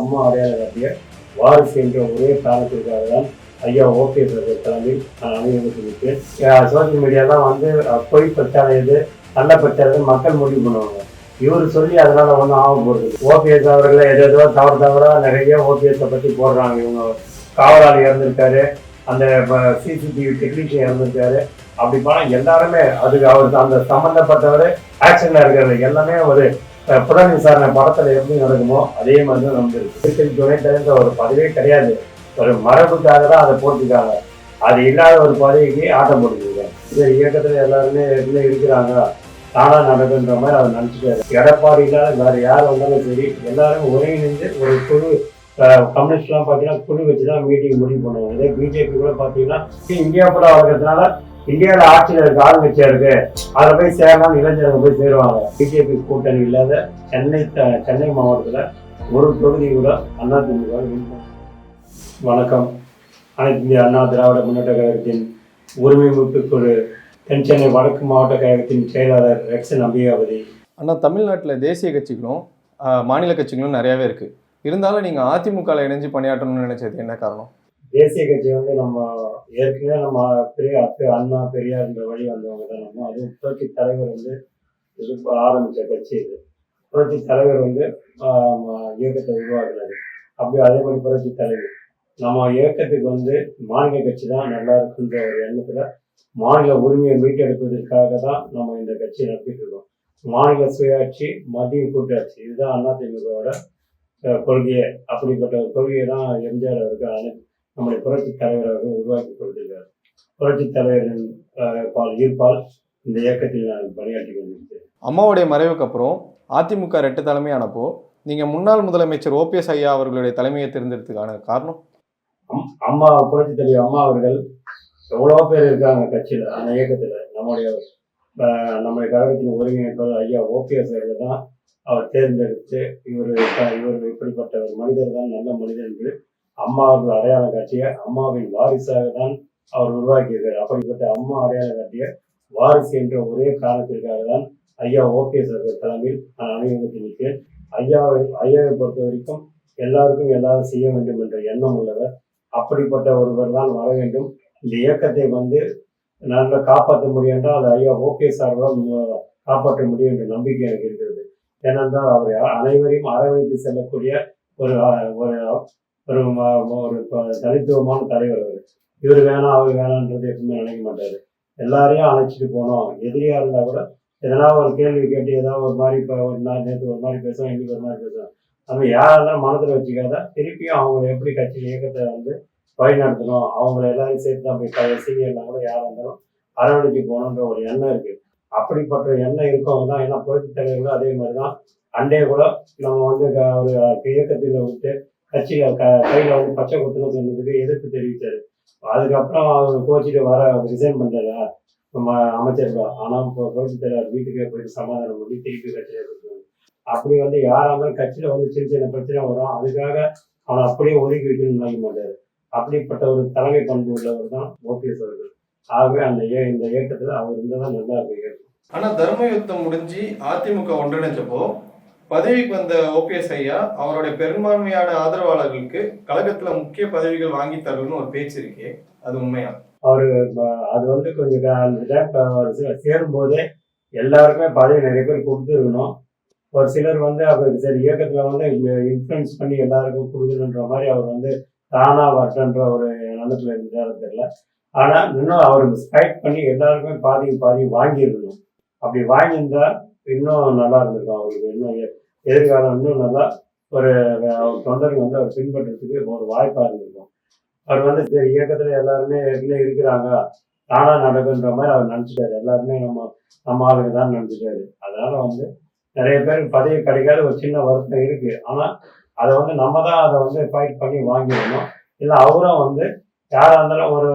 அம்மா அடையாளம் காட்டிய வாரிசு என்ற ஒரே காரணத்திற்காக தான் ஐயா ஓபிஎஸ் அவர்கள் தலைமையில் நான் அணிவகுத்து சோசியல் மீடியாலாம் வந்து பொய் பிரச்சாரம் எது நல்ல பிரச்சாரத்தை மக்கள் முடிவு பண்ணுவாங்க. இவர் சொல்லி அதனால ஒன்றும் ஆக போகிறது ஓபிஎஸ் அவர்களை எது எதோ தவறு தவறாக நிறைய ஓபிஎஸை பற்றி போடுறாங்க. இவங்க காவலாளி இறந்திருக்காரு அந்த சிசிடிவி டெக்னீஷியன் இறந்திருக்காரு. அப்படி போனால் எல்லாருமே அதுக்கு அவர் அந்த சம்மந்தப்பட்டவர் ஆக்ஷனில் இருக்கிறது எல்லாமே ஒரு புலன் விசாரணை படத்தில் எப்படி நடக்குமோ அதே மாதிரி தான் நமக்கு திருப்பதி துணைத் ஒரு பதவியே கிடையாது. ஒரு மரபுக்காக தான் அதை போட்டுருக்காங்க. அது இல்லாத ஒரு பதவிக்கு ஆட்டம் போட்டுருக்காங்க. இந்த இயக்கத்தில் எல்லாருமே எப்படி இருக்கிறாங்க. தானா நடக்குன்ற மாதிரி அதை நினச்சிட்டாரு. எடப்பாடி இல்லாத வேற யார் வந்தாலும் சரி எல்லாரும் ஒருங்கிணைந்து ஒரு குழு கம்யூனிஸ்ட்லாம் பார்த்தீங்கன்னா குழு வச்சு தான் மீட்டிங் முடிவு பண்ணுவாங்க. இதே பிஜேபி கூட பார்த்தீங்கன்னா இந்தியா கூட வளர்க்கறதுனால இந்தியாவில் ஆட்சியில் இருக்க ஆளுங்கட்சியா இருக்கு. அதில் போய் சேரலாம் இளைஞர்கள் போய் சேருவாங்க. பிஜேபி கூட்டணி இல்லாத சென்னை சென்னை மாவட்டத்தில் ஒரு தொகுதி கூட அதிமுக win வணக்கம். அனைத்து இந்திய அண்ணா திராவிட முன்னேற்ற கழகத்தின் உரிமை மீட்பு குழு தென் சென்னை வடக்கு மாவட்ட கழகத்தின் செயலாளர் ரெக்ஸன் அம்பிகாவதி ஆனால் தமிழ்நாட்டில் தேசிய கட்சிகளும் மாநில கட்சிகளும் நிறையாவே இருக்குது இருந்தாலும் நீங்கள் அதிமுகவில் இணைஞ்சு பணியாற்றணும்னு நினைச்சது என்ன காரணம்? தேசிய கட்சி வந்து நம்ம ஏற்கனவே நம்ம பெரிய அப்ப- அண்ணா பெரியார்ன்ற வழி வந்தவங்க தான் நம்ம. அதுவும் புரட்சி தலைவர் வந்து இது ஆரம்பித்த கட்சி இது. புரட்சி தலைவர் வந்து இயக்கத்தை உருவாக்குனாரு. அப்படி அதே மாதிரி புரட்சி தலைவர். நம்ம இயக்கத்துக்கு வந்து மாநில கட்சி தான் நல்லா இருக்குன்ற ஒரு எண்ணத்தில் மாநில உரிமையை மீட்டெடுப்பதற்காக தான் நம்ம இந்த கட்சியை நடத்திட்டு இருக்கோம். மாநில சுயாட்சி மத்திய கூட்டாட்சி இதுதான் அதிமுகவோட கொள்கையை. அப்படிப்பட்ட ஒரு கொள்கையை தான் எம்ஜிஆர் அவர்கள் அனுப்பி நம்முடைய புரட்சி தலைவர் அவர்கள் உருவாக்கி கொடுத்திருக்கார் புரட்சி தலைவரின் பால் ஈர்ப்பால் இந்த இயக்கத்தில் நான் பணியாற்றி கொண்டிருக்கிறேன். அம்மாவுடைய மறைவுக்கு அப்புறம் அதிமுக ரெட்டு தலைமையானப்போ நீங்கள் முன்னாள் முதலமைச்சர் ஓபிஎஸ் ஐயா அவர்களுடைய தலைமையை தேர்ந்தெடுத்ததுக்கான காரணம்? அம்- அம்மா புரட்சி தலைவர் அம்மா அவர்கள் எவ்வளோ பேர் இருக்காங்க கட்சியில் அந்த இயக்கத்தில். நம்முடைய நம்முடைய கழகத்தின் ஒருங்கிணைப்பாளர் ஐயா ஓபிஎஸ் அவர்கள் தான் அவர் தேர்ந்தெடுத்து இவர் இவர் இப்படிப்பட்ட ஒரு மனிதர் தான் நல்ல மனிதர் என்று அம்மா அடையாள அடையாளம் அம்மாவின் வாரிசாக தான் அவர் உருவாக்கியிருக்கார். அப்படிப்பட்ட அம்மா அடையாள காட்டிய வாரிசு என்ற ஒரே காரணத்திற்காக தான் ஐயா ஓகே சார் தலைமையில் நான் அணிவகுத்து நிற்கிறேன். ஐயாவை ஐயாவை பொறுத்த வரைக்கும் எல்லாருக்கும் எல்லாரும் செய்ய வேண்டும் என்ற எண்ணம் உள்ளவர். அப்படிப்பட்ட ஒருவர் தான் வர வேண்டும். இந்த இயக்கத்தை வந்து நல்லா காப்பாற்ற முடியும் என்றால் அது ஐயா ஓகே சார் காப்பாற்ற முடியும் என்ற நம்பிக்கை எனக்கு இருக்கிறது. ஏனென்றால் அவர் அனைவரையும் அரவணைத்து செல்லக்கூடிய ஒரு ஒரு ஒரு ஒரு தனித்துவமான தலைவர் அவர். இவர் வேணாம் அவர் வேணான்றது எப்பவுமே நினைக்க மாட்டார். எல்லாரையும் அழைச்சிட்டு போனோம். எதிரியாக இருந்தால் கூட எதனா ஒரு கேள்வி கேட்டு ஏதாவது ஒரு மாதிரி இப்போ ஒரு நாள் நேற்று ஒரு மாதிரி பேசுவோம் இன்னைக்கு ஒரு மாதிரி பேசுவோம் நம்ம யாரெல்லாம் மனதில் வச்சுக்காத திருப்பியும் அவங்க எப்படி கட்சி இயக்கத்தை வந்து வழிநடத்தணும்? அவங்கள எல்லாரையும் சேர்த்து தான் போய் சீனியர்லாம் கூட யாராக இருந்தாலும் அரவணைக்கு போகணுன்ற ஒரு எண்ணம் இருக்குது அப்படிப்பட்ட எண்ணம் இருக்கவங்க தான் ஏன்னா புரட்சி தலைவர்களும் அதே மாதிரி தான் அண்டே கூட நம்ம வந்து க- ஒரு இயக்கத்தில் விட்டு கட்சியில க கையில் வந்து பச்சை குத்துன்னு சொன்னதுக்கு எதிர்ப்பு தெரிவித்தார். அதுக்கப்புறம் அவர் கோச்சிட்டு வர ரிசைன் பண்ணல நம்ம அமைச்சர்கள் ஆனால் இப்போ புரட்சி தலைவர் வீட்டுக்கே போயிட்டு சமாதானம் பண்ணி திருப்பி கட்சியில் கொடுத்தாங்க அப்படி வந்து யாராவது கட்சியில வந்து சின்ன சின்ன பிரச்சனை வரும். அதுக்காக அவனை அப்படியே ஒதுக்கி வைக்கணும்னு நினைக்க மாட்டார். அப்படிப்பட்ட ஒரு தலைமை பண்பு உள்ளவர் தான் ஓபிஎஸ் அவர்கள். ஆகவே அந்த ஏ இந்த இயக்கத்துல அவர் இருந்தால் தான் நல்லா இருக்கும் ஆனால் தர்ம யுத்தம் முடிஞ்சு அதிமுக ஒன்றிணைஞ்சப்போ பதவிக்கு வந்த ஓபிஎஸ் ஐயா அவருடைய பெரும்பான்மையான ஆதரவாளர்களுக்கு கழகத்துல முக்கிய பதவிகள் வாங்கி தரணும்னு ஒரு பேச்சு இருக்கே. அது உண்மையா? அவரு அது வந்து கொஞ்சம் சேரும் போதே அவர் எல்லாருக்குமே பதவி நிறைய பேர் கொடுத்துருக்கணும். ஒரு சிலர் வந்து அவருக்கு சரி இயக்கத்துல வந்து இன்ஃப்ளூயன்ஸ் பண்ணி எல்லாருக்கும் கொடுக்கணுன்ற மாதிரி அவர் வந்து தானா வரட்டுன்ற ஒரு எண்ணத்துல இருந்தாரு தெரியல. ஆனா இன்னும் அவர் ஃபைட் பண்ணி எல்லாருக்குமே பாதி பாதி வாங்கியிருக்கணும். அப்படி வாங்கியிருந்தா இன்னும் நல்லா இருந்திருக்கும். அவருக்கு இன்னும் எதிர்காலம் இன்னும் நல்லா ஒரு தொண்டர்கள் வந்து அவர் பின்பற்றதுக்கு ஒரு வாய்ப்பாக இருந்திருக்கும். அவர் வந்து இயக்கத்தில் எல்லாருமே ஏற்கனவே இருக்கிறாங்க. தானா நடக்குன்ற மாதிரி அவர் நினச்சிட்டாரு. எல்லாருமே நம்ம நம்ம ஆளுக்கு தான் நினச்சிட்டாரு. அதனால வந்து நிறைய பேருக்கு பதவி கிடைக்காத ஒரு சின்ன வருத்தம் இருக்கு. ஆனால் அதை வந்து நம்ம தான் அதை வந்து ஃபைட் பண்ணி வாங்கிடணும். இல்லை அவரும் வந்து யாராக இருந்தாலும் ஒரு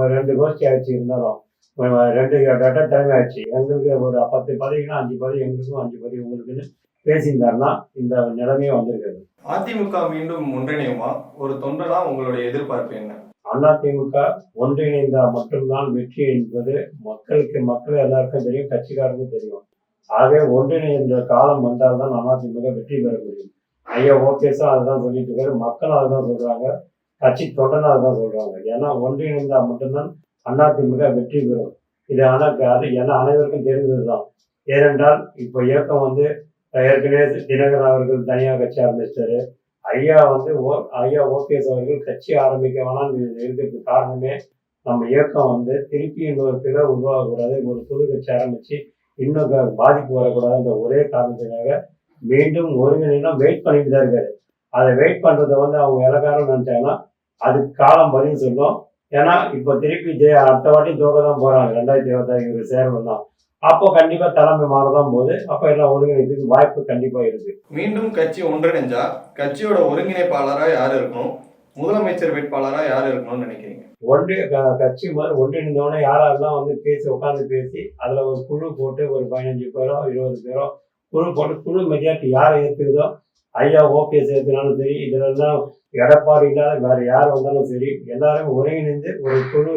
ஒரு ரெண்டு கோஷ்டி ஆச்சு இருந்தாலும் ரெண்டு டட்ட தலைமை ஆட்சி எங்களுக்கு ஒரு பத்து பதவினா அஞ்சு பதவி எங்களுக்கும் அஞ்சு பதவி உங்களுக்குன்னு பேசியிருந்தாருன்னா இந்த நிலைமையே வந்திருக்காது. அதிமுக மீண்டும் ஒன்றிணையுமா? ஒரு தொண்டனா உங்களுடைய எதிர்பார்ப்பு என்ன? அதிமுக ஒன்றிணைந்தா மட்டும்தான் வெற்றி என்பது மக்களுக்கு மக்கள் எல்லாருக்கும் தெரியும் கட்சிக்காரருக்கும் தெரியும். ஆகவே ஒன்றிணைந்த காலம் வந்தால்தான் அதிமுக வெற்றி பெற முடியும். ஐயா ஓகேஸும் அதுதான் சொல்லிட்டு இருக்காரு. மக்களும் அதுதான் சொல்றாங்க. கட்சி தொண்டனும் அதுதான் சொல்றாங்க. ஏன்னா ஒன்றிணைந்தால் மட்டும்தான் அதிமுக வெற்றி பெறும். இது ஆனால் அது ஏன்னா அனைவருக்கும் தெரிந்தது தான் ஏனென்றால் இப்போ இயக்கம் வந்து ஏற்கனவே தினகரன் அவர்கள் தனியாக கட்சி ஆரம்பிச்சாரு. ஐயா வந்து ஓ ஐயா ஓபிஎஸ் அவர்கள் கட்சி ஆரம்பிக்க வேணாம்னு இருக்கிறதுக்கு காரணமே நம்ம இயக்கம் வந்து திருப்பி இன்னொரு பிற உருவாகக்கூடாது. ஒரு புது கட்சி ஆரம்பித்து இன்னும் க- பாதிப்பு வரக்கூடாதுன்ற ஒரே காரணத்துக்காக மீண்டும் ஒருங்கிணைனா வெயிட் பண்ணிட்டு தான் இருக்காரு. அதை வெயிட் பண்ணுறதை வந்து அவங்க இலக்காரம் நினச்சாங்கன்னா அதுக்கு காலம் பதில் சொல்லும். ஏன்னா இப்போ திருப்பி ஜெய அடுத்த வாட்டி தோக்க தான் போறாங்க. ரெண்டாயிரத்தி இருபத்தாறு இவர் சேரணும்னா அப்போ கண்டிப்பா தலைமை மாறதான் போகுது. அப்போ எல்லாம் ஒருங்கிணைக்கிறதுக்கு வாய்ப்பு கண்டிப்பா இருக்கு. மீண்டும் கட்சி ஒன்றிணைஞ்சா கட்சியோட ஒருங்கிணைப்பாளரா யார் இருக்கணும்? முதலமைச்சர் வேட்பாளரா யார் இருக்கணும்னு நினைக்கிறீங்க? ஒன்றிய க- கட்சி மாதிரி ஒன்றிணைந்தவொடனே யாரெல்லாம் வந்து பேசி உட்காந்து பேசி அதுல ஒரு குழு போட்டு ஒரு பதினஞ்சு பேரோ இருபது பேரோ குழு போட்டு குழு மெஜாரிட்டி யாரை ஏத்துக்குதோ ஐயா ஓபிஎஸ் ஏத்துனாலும் சரி இதெல்லாம் எடப்பாடி இல்லாத வேற யார் வந்தாலும் சரி எல்லாரும் ஒருங்கிணைந்து ஒரு குழு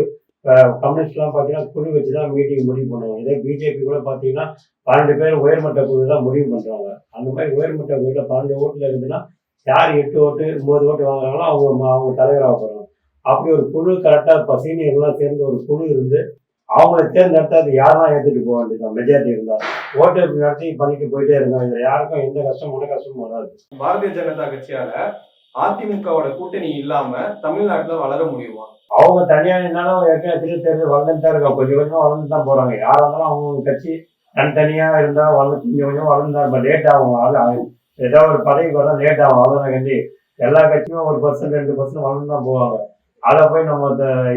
கம்யூனிஸ்ட்லாம் பார்த்தீங்கன்னா குழு வச்சு தான் மீட்டிங் முடிவு பண்ணுவாங்க. இதே பிஜேபி கூட பார்த்தீங்கன்னா பன்னெண்டு பேர் உயர்மட்ட குழு தான் முடிவு பண்ணுறாங்க அந்த மாதிரி உயர்மட்ட குழுல பன்னெண்டு ஓட்டில் இருந்துன்னா யார் எட்டு ஓட்டு ஒன்பது ஓட்டு வாங்குறாங்களோ அவங்க அவங்க தலைவராக போகிறாங்க அப்படி ஒரு குழு கரெக்டாக இப்போ சீனியர்லாம் சேர்ந்து ஒரு குழு இருந்து அவங்கள தேர்ந்தெடுத்தா அது யாரெல்லாம் ஏற்றுட்டு போக வேண்டியதுதான். மெஜாரிட்டி இருந்தால் ஓட்டு நடத்தி பண்ணிட்டு போயிட்டே இருந்தோம் இதில் யாருக்கும் எந்த கஷ்டமான கஷ்டமும் வராது. பாரதிய ஜனதா கட்சியால அதிமுகவோட கூட்டணி இல்லாம தமிழ்நாட்டுல வளர முடியுமா? அவங்க தனியாக நின்னாலும் ஏற்கனவே திரு தேர்தல் வளர்ந்துட்டு தான் இருக்காங்க கொஞ்சம் கொஞ்சம் வளர்ந்து தான் போகிறாங்க யாராக இருந்தாலும் அவங்க கட்சி தனித்தனியாக இருந்தால் வளர்ந்து கொஞ்சம் கொஞ்சம் வளர்ந்து தான் இப்போ லேட் ஆகும். அது அது ஏதோ ஒரு பதவிக்கு வர லேட் ஆகும். அவ்வளோதான் கண்டி. எல்லா கட்சியும் ஒரு பர்சன்ட் ரெண்டு பர்சன்ட் வளர்ந்து தான் போவாங்க. அதை போய் நம்ம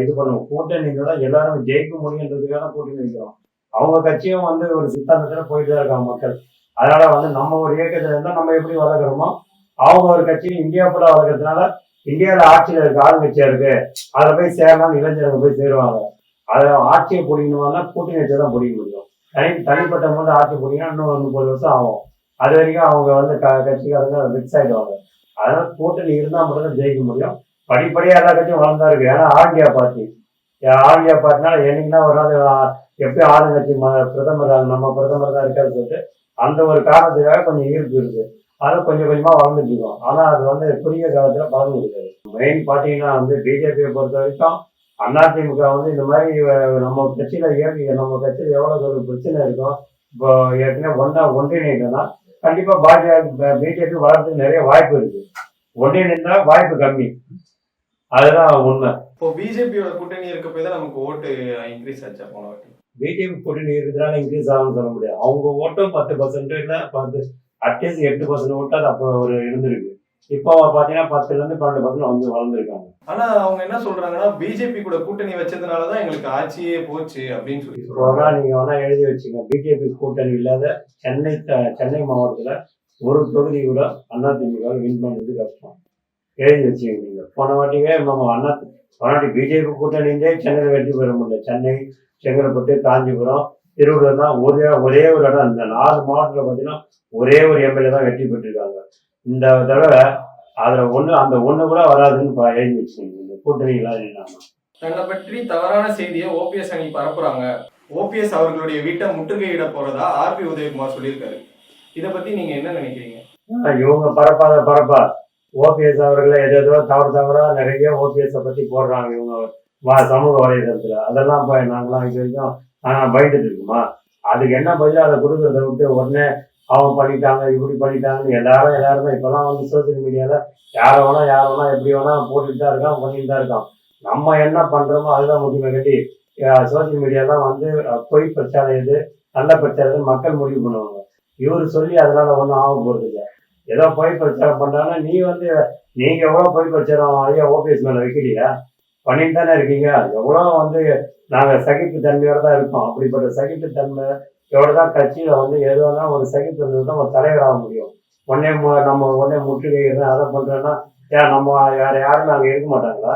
இது பண்ணுவோம் கூட்டணி தான் எல்லாரும் ஜெயிக்க முடியுன்றதுக்காக கூட்டணி வைக்கிறோம். அவங்க கட்சியும் வந்து ஒரு சித்தாந்தத்தில் போயிட்டு தான் இருக்காங்க மக்கள். அதனால வந்து நம்ம ஒரு இயக்கத்தில் இருந்தால் நம்ம எப்படி வளர்க்குறோமோ அவங்க ஒரு கட்சியும் இந்தியா ஃபுல்லாக வளர்க்கறதுனால இந்தியாவில் ஆட்சியில் இருக்கு ஆளுங்கட்சியா இருக்கு. அதில் போய் சேரலாம் இளைஞர்கள் போய் சேருவாங்க. அதை ஆட்சியை பிடிக்கணும்னா கூட்டணி வச்சு தான் பிடிக்க முடியும். தனி தனிப்பட்ட முறையில் ஆட்சி பிடிக்கணும் இன்னும் ஒரு முப்பது வருஷம் ஆகும். அது வரைக்கும் அவங்க வந்து க கட்சிக்காரங்க மிக்ஸ் ஆகிடுவாங்க அதனால கூட்டணி இருந்தால் மட்டும் தான் ஜெயிக்க முடியும். படிப்படியாக எல்லா கட்சியும் வளர்ந்தா இருக்கு. ஏன்னா ஆல் பார்ட்டி ஆல் இந்தியா பார்ட்டினால என்னைக்குன்னா ஒரு நாள் ஆ, எப்பயும் ஆளுங்கட்சி ம- பிரதமர் நம்ம பிரதமர் தான் இருக்காரு சொல்லிட்டு அந்த ஒரு காரணத்துக்காக கொஞ்சம் ஈர்ப்பு இருக்கு. அது கொஞ்சம் கொஞ்சமாக வளர்ந்துட்டு இருக்கோம். ஆனா அது வந்து குறுகிய காலத்தில் பலன் கொடுக்காது மெயின் பார்த்தீங்கன்னா வந்து பிஜேபியை பொறுத்த வரைக்கும் அதிமுக வந்து இந்த மாதிரி நம்ம கட்சியில் ஏற்க நம்ம கட்சியில் எவ்வளோ ஒரு பிரச்சனை இருக்கும் இப்போ ஏற்கனவே ஒன்றா ஒன்றிணைந்தோம்னா கண்டிப்பாக பாஜக பிஜேபி வளர்றதுக்கு நிறைய வாய்ப்பு இருக்குது ஒன்றிணைந்தால் வாய்ப்பு கம்மி. அதுதான் உண்மை. இப்போ பிஜேபியோட கூட்டணி இருக்க போய் தான் நமக்கு ஓட்டு இன்க்ரீஸ் ஆச்சா போன வாட்டி? பிஜேபி கூட்டணி இருக்கிறதுனால இன்க்ரீஸ் ஆகும்னு சொல்ல முடியாது. அவங்க ஓட்டும் பத்து பர்சன்ட் இல்லை பத்து அட்லீஸ்ட் எட்டு பர்சன்ட் ஓட்டு அது அப்போ ஒரு இருந்திருக்கு. இப்போ பார்த்தீங்கன்னா பத்துல இருந்து பன்னெண்டு பர்சன்ட் வந்து வளர்ந்துருக்காங்க. ஆனா அவங்க என்ன சொல்றாங்கன்னா பிஜேபி கூட கூட்டணி வச்சதுனாலதான் எங்களுக்கு ஆட்சியே போச்சு அப்படின்னு சொல்லி சொல்றாங்க நீங்க வேணா எழுதி வச்சுங்க பிஜேபி கூட்டணி இல்லாத சென்னை சென்னை மாவட்டத்துல ஒரு தொகுதி கூட அதிமுக வின் பண்ணது கஷ்டம். எழுதி வச்சுங்க நீங்க. போன வாட்டியே நம்ம அண்ணா போன வாட்டி பிஜேபி கூட்டணிந்தே சென்னையில் வெற்றி பெற முடியல. சென்னை செங்கல்பட்டு காஞ்சிபுரம் திருவள்ளூர் தான் ஒரே ஒரே ஒரு இடம். இந்த நாலு மாவட்டத்தில் பார்த்தீங்கன்னா ஒரே ஒரு எம்எல்ஏ தான் வெற்றி பெற்றிருக்காங்க. இந்த தடவை அதுல ஒண்ணு அந்த ஒண்ணு கூட வராதுன்னு எழுதி வச்சுக்கோங்க இந்த கூட்டணி இல்லாத தன்னை பற்றி தவறான செய்தியை ஓபிஎஸ் அணி பரப்புறாங்க. ஓபிஎஸ் அவர்களுடைய வீட்டை முற்றுகையிட போறதா ஆர்பி உதயகுமார் சொல்லியிருக்காரு. இத பத்தி நீங்க என்ன நினைக்கிறீங்க? இவங்க பரப்பாத பரப்பா. ஓபிஎஸ் அவர்களை எதோ தவறு தவறா நிறைய ஓபிஎஸ் பத்தி போடுறாங்க இவங்க வா- சமூக வலைதளத்துல. அதெல்லாம் போய் நாங்களாம் இது வரைக்கும் நாங்க பயந்துட்டு இருக்குமா? அதுக்கு என்ன பதிலோ அதை கொடுக்குறத விட்டு உடனே அவங்க பண்ணிட்டாங்க இப்படி பண்ணிட்டாங்கன்னு எல்லாரும் எல்லாருமே இப்போல்லாம் இப்பெல்லாம் வந்து சோசியல் மீடியால யார வேணா யார வேணா எப்படி வேணா போட்டுட்டு தான் இருக்கான் பண்ணிட்டு தான் இருக்கான். நம்ம என்ன பண்றோமோ அதுதான் முக்கியமே கட்டி சோசியல் மீடியாலாம் வந்து பொய் பிரச்சாரம் எது நல்ல பிரச்சாரம் மக்கள் முடிவு பண்ணுவாங்க. இவர் சொல்லி அதனால ஒன்றும் ஆக போகிறது ஏதோ பொய் பிரச்சாரம் பண்ணானா நீ வந்து நீங்க எவ்வளவு பொய் பிரச்சாரம் ஐயா ஓபிஎஸ் மேல வைக்கிறீங்க? பண்ணிட்டு தானே இருக்கீங்க. எவ்வளோ வந்து நாங்க சகிப்பு தன்மையோட தான் இருக்கோம். அப்படிப்பட்ட சகிப்பு தன்மை எவ்வளோ தான் கட்சியில வந்து எதுவானா ஒரு சகிப்பு தன்மை தான் ஒரு தலைவராக முடியும். உடனே நம்ம உடனே முற்றுகையிடுறேன் அதை பண்ணுறேன்னா ஏன் நம்ம யார் யாருமே அங்க இருக்க மாட்டாங்களா?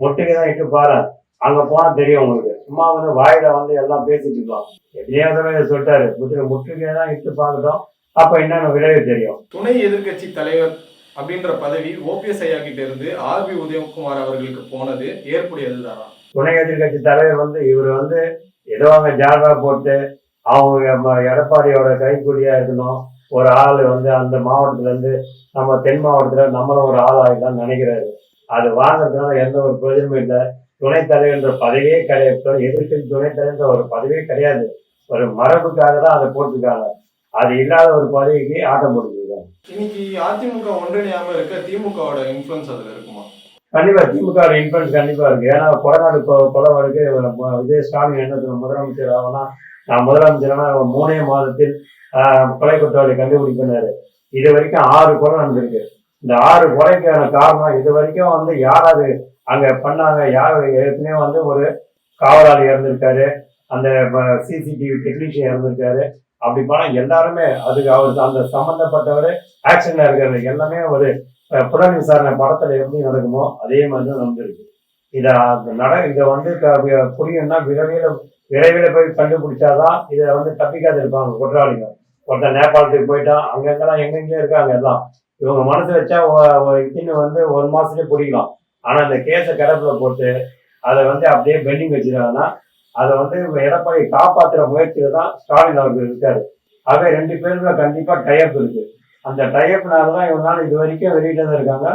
முற்றுகை தான் இட்டு பாரு. அங்க போனா தெரியும் உங்களுக்கு. சும்மா வந்து வாயில வந்து எல்லாம் பேசிட்டு இருக்கோம் எத்தனையோ சொல்லிட்டாரு. முற்றுகை முற்றுகை தான் இட்டு பார்க்கட்டும். அப்ப என்னென்ன விளைவு தெரியும்? துணை எதிர்க்கட்சி தலைவர் அப்படின்ற பதவி ஓபிஎஸ் ஐயா கிட்ட இருந்து ஆர்பி உதயகுமார் அவர்களுக்கு போனது ஏற்புடையதுதானா துணை எதிர்கட்சி தலைவர் வந்து இவர் வந்து ஏதோ அங்க ஜால்ரா போட்டு அவங்க எடப்பாடியோட கைக்கூலியா இருக்கணும். ஒரு ஆள் வந்து அந்த மாவட்டத்துல இருந்து நம்ம தென் மாவட்டத்துல நம்மளும் ஒரு ஆள் ஆகிடலாம் நினைக்கிறாரு. அது வாங்குறதுனால எந்த ஒரு பிரயோஜனமும் இல்லை. துணைத் தலைவர்ன்ற பதவியே கிடையாது. எதிர்க்கட்சி துணைத் தலைவர்ன்ற ஒரு பதவியே கிடையாது. ஒரு மரபுக்காக தான் அதை போட்டிருக்காங்க. அது இல்லாத ஒரு பதவிக்கு ஆட்டம் போட்டுருக்காங்க இன்னைக்கு அதிமுக ஒன்றிணையாம இருக்க திமுகவோட இன்ஃபுளுன்ஸ் அதுல இருக்குமா? கண்டிப்பா திமுக இன்ஃபுளுன்ஸ் கண்டிப்பா இருக்கு. ஏன்னா கொடநாடு கொலை வழக்கு விஜய் ஸ்டாலின் என்ன முதலமைச்சர் ஆகலாம் நான் முதலமைச்சரான மூணே மாதத்தில் கொலை குற்றவாளி கண்டுபிடிப்பினாரு. இது வரைக்கும் ஆறு கொலை நடந்திருக்கு. இந்த ஆறு கொலைக்கான காரணம் இது வரைக்கும் வந்து யார் யாரு அங்க பண்ணாங்க யார் ஏற்கனவே வந்து ஒரு காவலாளி இறந்திருக்காரு அந்த சிசிடிவி டெக்னீஷியன் இறந்திருக்காரு அப்படி போனா எல்லாருமே அதுக்கு அவர் அந்த சம்பந்தப்பட்டவர் ஆக்ஷன்ல இருக்கிறது எல்லாமே ஒரு புலன் விசாரணை படத்துல எப்படி நடக்குமோ அதே மாதிரி தான் நடந்திருக்கு. இதை அந்த நட இதை வந்து புரியும்னா விரைவில் விரைவில் போய் கண்டுபிடிச்சாதான் இதை வந்து தப்பிக்காது இருப்பாங்க குற்றவாளிங்க. ஒருத்தர் நேபாளத்துக்கு போயிட்டான் அங்கங்கெல்லாம் எங்கெங்கே இருக்காங்க எல்லாம். இவங்க மனசு வச்சா இத்தின்னு வந்து ஒரு மாசத்துலேயே பிடிக்கலாம். ஆனா இந்த கேஸை கிடப்புல போட்டு அதை வந்து அப்படியே பெண்டிங் வச்சிருக்காங்கன்னா அதை வந்து எடப்பாடி காப்பாற்றுற முயற்சியில தான் ஸ்டாலின் அவர்கள் இருக்காரு. ஆகவே ரெண்டு பேருமே கண்டிப்பா டைப் இருக்கு. அந்த டைப்னால தான் இவனால இது வரைக்கும் வெளியிட்டு தான் இருக்காங்க.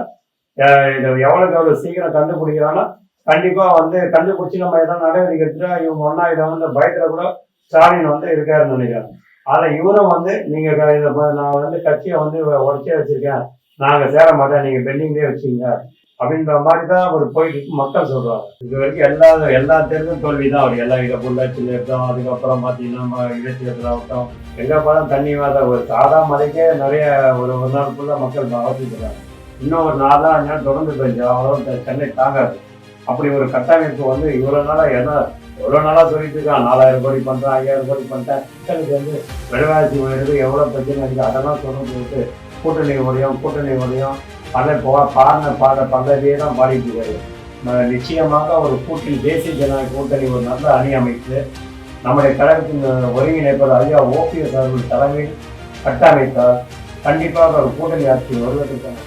இதை எவ்வளோக்கு எவ்வளவு சீக்கிரம் கண்டுபிடிக்கிறானோ கண்டிப்பாக வந்து கண்டுபிடிச்சி நம்ம ஏதாவது நடவடிக்கை எடுத்துட்டா இவங்க ஒன்னா இதை வந்து பயத்தில் கூட ஸ்டாலின் வந்து இருக்காருன்னு நினைக்கிறேன். ஆனால் இவரும் வந்து நீங்கள் க- இதை நான் வந்து கட்சியை வந்து உடச்சே வச்சிருக்கேன். நாங்கள் சேர மாட்டேன் நீங்கள் பெண்டிங்லேயே வச்சுங்க அப்படின்ற மாதிரி தான் அவர் போயிட்டு இருக்கு. மக்கள் சொல்றாரு இது வரைக்கும் எல்லா எல்லா தேர்தலும் தோல்வி தான் அவர் எல்லா இடம் பொள்ளாச்சியில் இருக்கோம் அதுக்கப்புறம் பார்த்தீங்கன்னா இடத்துல ஆகட்டும் எங்க போனாலும் தண்ணி வாத ஒரு சாதா மலைக்கே நிறைய ஒரு ஒரு நாள் ஃபுல்லாக மக்கள் அவசிக்கிறாங்க இன்னும் ஒரு நாலு அஞ்சு நாள் தொடர்ந்து பெஞ்சு அவ்வளோ சென்னை தாங்காது. அப்படி ஒரு கட்டமைப்பு வந்து இவ்வளோ நாளாக என்ன எவ்வளோ நாளாக சொல்லிட்டு இருக்கான். நாலாயிரம் கோடி பண்ணுறேன் ஐயாயிரம் கோடி பண்ணிட்டேன் மக்களுக்கு வந்து விலைவாசி உயர்வு எவ்வளோ பிரச்சனை இருக்குது அதெல்லாம் சொல்லும் போது கூட்டணி உடையும் கூட்டணி உடையும். பல போ பாடின பாட பல்லவியே தான் பாடிட்டு இருக்காரு நிச்சயமாக ஒரு கூட்டில் தேசிய ஜனநாயக கூட்டணி ஒரு நல்ல அணி அமைத்து நம்முடைய கழகத்தின் ஒருங்கிணைப்பது ஐயா ஓபிஎஸ் அவர்கள் தலைமையில் கட்டமைத்தால் கண்டிப்பாக ஒரு கூட்டணி ஆட்சி வருவதற்கான